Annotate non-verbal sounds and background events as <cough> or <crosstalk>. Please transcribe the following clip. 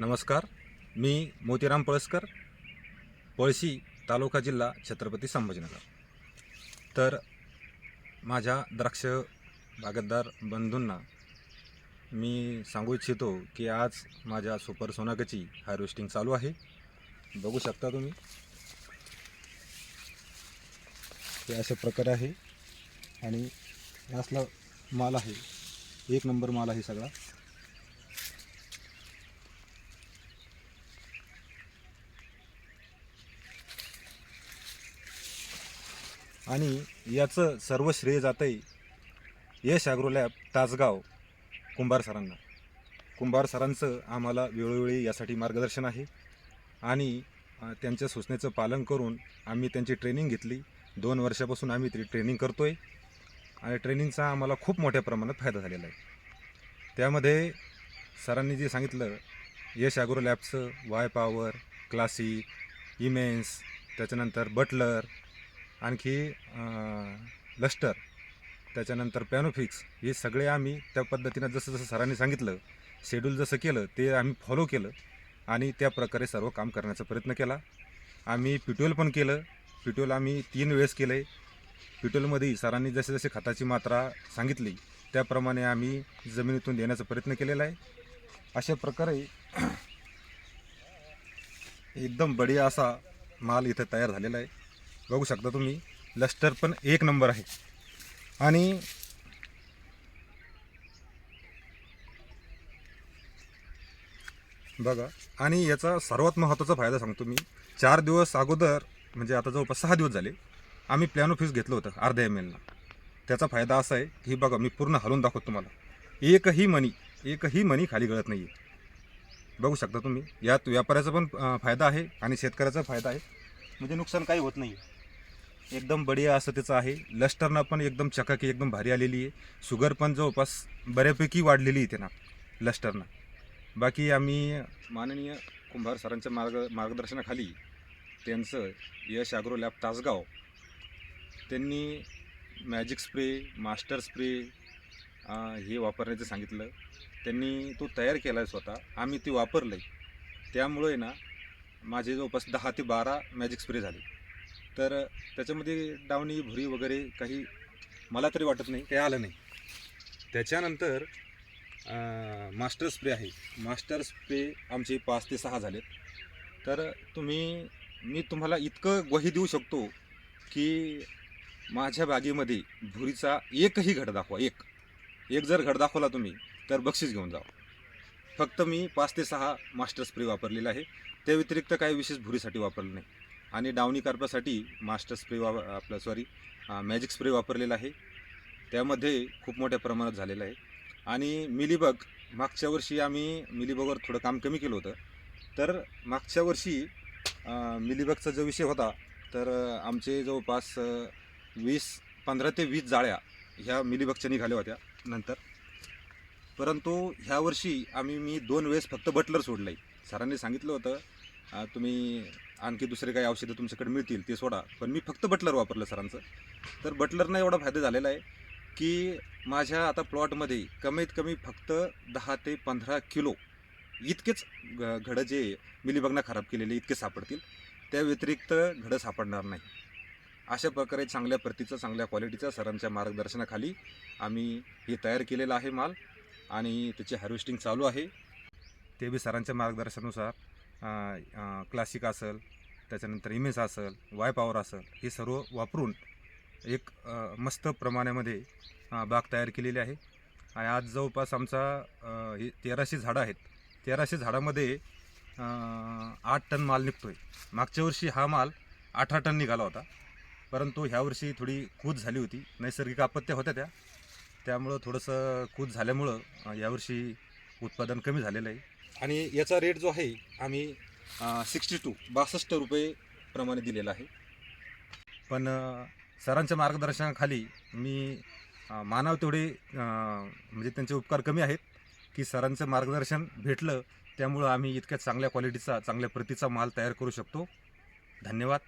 नमस्कार मी मोतीराम पळसकर पळशी तालुका जिल्हा छत्रपती संभाजीनगर. तर माझ्या द्राक्ष बागायतदार बंधूंना मी सांगू इच्छितो की आज माझ्या सुपर सोनाकाची हार्वेस्टिंग चालू आहे. बघू शकता तुम्ही. हे अशा प्रकारे आहे. आणि असला माल आहे. एक नंबर माल आहे सगळा. आणि याचं सर्व श्रेय जातं आहे यश ॲग्रोलॅब तासगाव कुंभार सरांना. कुंभार सरांचं आम्हाला वेळोवेळी यासाठी मार्गदर्शन आहे आणि त्यांच्या सूचनेचं पालन करून आम्ही त्यांची ट्रेनिंग घेतली. दोन वर्षापासून आम्ही ती ट्रेनिंग करतो आहे आणि ट्रेनिंगचा आम्हाला खूप मोठ्या प्रमाणात फायदा झालेला आहे. त्यामध्ये सरांनी जे सांगितलं यश ॲग्रो लॅबचं वाय पॉवर क्लासिक इमेन्स त्याच्यानंतर बटलर आणखी लस्टर त्याच्यानंतर पॅनोफिक्स हे सगळे आम्ही त्या पद्धतीनं जसं जसं सरांनी सांगितलं शेड्यूल जसं केलं ते आम्ही फॉलो केलं आणि त्या प्रकारे सर्व काम करण्याचा प्रयत्न केला. आम्ही पिट्युअल पण केलं. पिट्युअल आम्ही तीन वेळेस केलं. आहे पिट्युअलमध्ये सरांनी जसे जसे खताची मात्रा सांगितली त्याप्रमाणे आम्ही जमिनीतून देण्याचा प्रयत्न केलेला आहे. अशा प्रकारे <clears throat> एकदम बढिया असा माल इथं तयार झालेला आहे. बघू शकता तुम्ही लस्टर पण एक नंबर आहे. आणि बघा आणि याचा सर्वात महत्त्वाचा फायदा सांगतो मी. चार दिवस अगोदर म्हणजे आता जवळपास सहा दिवस झाले आम्ही प्लॅनो फीस घेतलं होतं अर्ध्या एम एलला त्याचा फायदा असा आहे की बघा मी पूर्ण हलवून दाखवतो तुम्हाला. एकही मनी एकही मनी खाली गळत नाही आहे बघू शकता तुम्ही यात व्यापाऱ्याचा पण फायदा आहे आणि शेतकऱ्याचा फायदा आहे. म्हणजे नुकसान काही होत नाही एकदम बढिया असं त्याचं आहे. लस्टरनं पण एकदम चकाकी एकदम भारी आलेली आहे. शुगर पण जवळपास बऱ्यापैकी वाढलेली आहे त्यांना लस्टरनं. बाकी आम्ही माननीय कुंभार सरांच्या मार्ग मार्गदर्शनाखाली त्यांचं यश ॲग्रो लॅब तासगाव त्यांनी मॅजिक स्प्रे मास्टर स्प्रे हे वापरण्याचं सांगितलं. त्यांनी तो तयार केला आहे स्वतः. आम्ही ते वापरलं आहे त्यामुळे ना माझे जवळपास दहा ते बारा मॅजिक स्प्रे झाले. तर त्याच्यामध्ये डावणी भुरी वगैरे काही मला तरी वाटत नाही काही आलं नाही. त्याच्यानंतर मास्टर स्प्रे आहे. मास्टर स्प्रे आमचे पाच ते सहा झालेत. तर तुम्ही मी तुम्हाला इतकं ग्वाही देऊ शकतो की माझ्या बागेमध्ये भुरीचा एकही घड दाखवा एक. एक जर घड दाखवला तुम्ही तर बक्षीस घेऊन जा फक्त मी पाच ते सहा मास्टर स्प्रे वापरलेला आहे. त्या व्यतिरिक्त काही विशेष भुरीसाठी वापरलं नाही. आणि डावणी कार्पासाठी मास्टर स्प्रे वा आपलं सॉरी मॅजिक स्प्रे वापरलेला आहे. त्यामध्ये खूप मोठ्या प्रमाणात झालेलं आहे. आणि मिलीबग मागच्या वर्षी आम्ही मिलीबगवर थोडं काम कमी केलं होतं. तर मागच्या वर्षी मिलीबगचा जो विषय होता तर आमचे जवळपास वीस पंधरा ते वीस जाळ्या ह्या मिलीबगच्या निघाल्या होत्या नंतर. परंतु ह्या वर्षी आम्ही मी दोन वेळेस फक्त बटलर सोडलं आहे सरांनी सांगितलं होतं तुम्ही आणखी दुसरे काही औषधं तुमच्याकडे मिळतील ते सोडा. पण मी फक्त बटलर वापरलं सरांचं. तर बटलरनं एवढा फायदा झालेला आहे की माझ्या आता प्लॉटमध्ये कमीत कमी फक्त दहा ते पंधरा किलो इतकेच ग- घडं जे मिलीबगना खराब केलेले इतके सापडतील. त्या व्यतिरिक्त घडं सापडणार नाही. अशा प्रकारे चांगल्या प्रतीचा चांगल्या क्वालिटीचा सरांच्या मार्गदर्शनाखाली आम्ही हे तयार केलेलं आहे माल आणि त्याची हार्वेस्टिंग चालू आहे. ते बी सरांच्या मार्गदर्शनानुसार क्लासिक असेल त्याच्यानंतर इमेज असेल वाय पॉवर असेल हे सर्व वापरून एक मस्त प्रमाणामध्ये बाग तयार केलेली आहे. आणि आज जवळपास आमचा हे तेराशे झाडं आहेत. तेराशे झाडामध्ये आठ टन माल निघतो आहे मागच्या वर्षी हा माल अठरा टन निघाला होता. परंतु ह्या वर्षी थोडी कूद झाली होती. नैसर्गिक आपत्त्या होत्या त्या. त्यामुळं थोडंसं कूद झाल्यामुळं यावर्षी उत्पादन कमी झालेलं आहे. आणि याचा रेट जो आहे आम्ही सिक्स्टी टू बासष्ट रुपये प्रमाणे दिलेला आहे. पण सरांच्या मार्गदर्शनाखाली मी मानव तेवढे म्हणजे त्यांचे उपकार कमी आहेत की सरांचं मार्गदर्शन भेटलं त्यामुळं आम्ही इतक्या चांगल्या क्वालिटीचा चांगल्या प्रतीचा माल तयार करू शकतो. धन्यवाद.